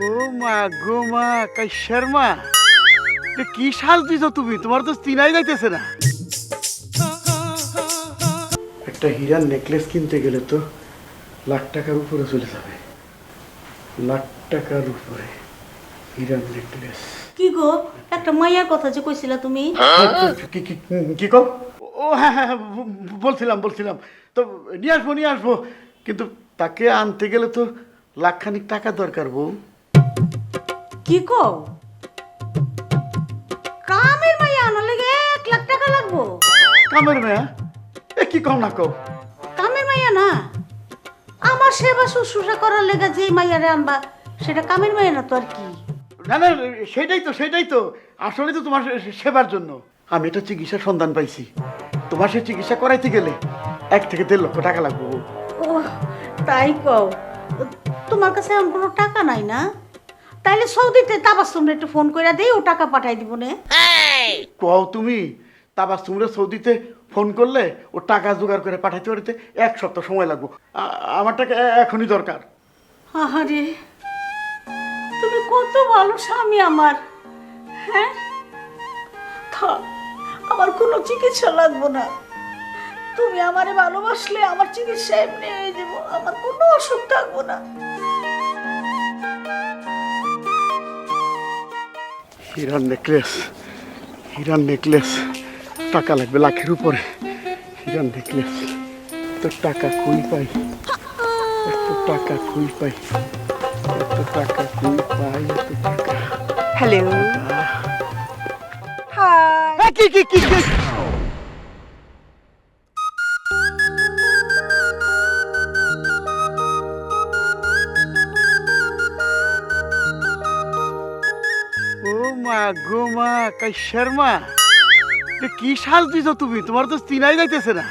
ও মা গো মা কাইসার মা এ কি সাজ দিছো তুমি? তোমার তো চিনাই যাইতেছে না। একটা হীরার নেকলেস কিনতে গেলে তো লাখ টাকার উপরে চলে যাবে। লাখ টাকার উপরে হীরার নেকলেস কি গো? একটা মাইয়ার কথা যে কইছিলা তুমি? কি কি কি কও? ও হ্যাঁ হ্যাঁ হ্যাঁ, বলছিলাম বলছিলাম। তো নিয়ে আসব নিয়ে আসব। কিন্তু তাকে আনতে গেলে তো লাখখানিক টাকা দরকার বউ। কি কও? কামের মাইয়া আনার লাগে এক লাখ টাকা লাগবো। কামের মেয়া এ কি কম না কও কামের মাইয়া না। আমার সেবা শুশ্রূষা করার লেগে যে মাইয়ারে আনবা সেটা কামের মাইয়া না তো আর কি? না না সেটাই তো সেটাই তো। আসলে তো তোমার সেবার জন্য। আমি এটা চিকিৎসার সন্ধান পাইছি। তোমার সে চিকিৎসা করাইতে গেলে এক থেকে দেড় লক্ষ টাকা লাগবে। ও তাই কও। তোমার কাছে এমন কোনো টাকা নাই না? তাইলে সৌদিতে তাবাসুমরে একটু ফোন করে দেই ও টাকা পাঠাই দিব নে। কও তুমি তোমরা সৌদিতে ফোন করলে ও টাকা জোগাড় করে পাঠাইতে পারিতে এক সপ্তাহ সময় লাগবে। আ- আমার টাকা এ- এখনই দরকার। আহারে তুমি কত ভালো স্বামী আমার। হ্যাঁ? থাক আমার কোনো চিকিৎসা লাগবো না। তুমি আমারে ভালোবাসলে আমার চিকিৎসা এমনি হয়ে যাব আমার কোনো অসুখ থাকব না। হীরার নেকলেস হিরার নেকলেস টাকা লাগবে লাখের উপরে। হিরার নেকলেস তো টাকা কই পাই? এত টাকা কই পাই? এত টাকা কই পাই? এত টাকা। হ্যালো হাই কি কি কি? মা গো মা কাইসার মা কি সাজ দিছো তুমি? তোমার তো চিনাই যাইতেছে না।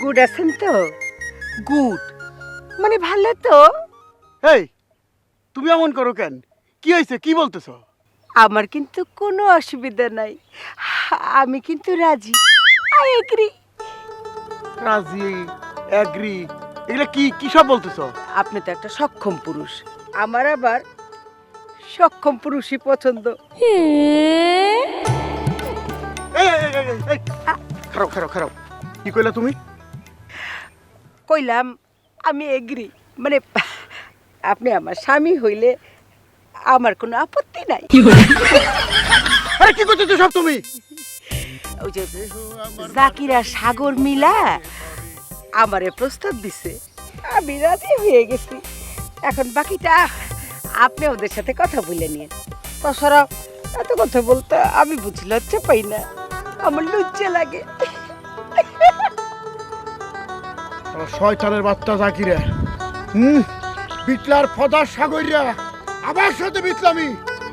গুড আছেন তো? গুড। মানে ভালো তো। এই তুমি এমন করো কেন? কি হয়েছে কি বলতেছো? আমার কিন্তু কোনো অসুবিধা নাই। আমি কিন্তু রাজি। I agree. রাজি অ্যাগ্রি এগুলা কি কি সব বলতেছো? আপনি তো একটা সক্ষম পুরুষ। আমার আবার সক্ষম পুরুষই পছন্দ। এই এই, এই, এই, এই, এই, খারাপ খারাপ খারাপ। কি কইলা তুমি? কইলাম আমি এগ্রি। মানে আপনি আমার স্বামী হইলে আমার কোনো আপত্তি নাই। আরে কি করতেছো সব তুমি? ওই যে জাকিরা সাগর মিলা আমারে প্রস্তাব দিছে। আমি রাজি হয়ে গেছি। এখন বাকিটা আপনি ওদের সাথে কথা বলে নিন। তাছাড়া এত কথা বলতে আমি বুঝি লজ্জা পাই না। আমার লজ্জা লাগে। আমার শয়তানের বাচ্চা জাকিরে। হুম বিটলার ফদার সাগরিয়া। আবার সাথে বিটলামি।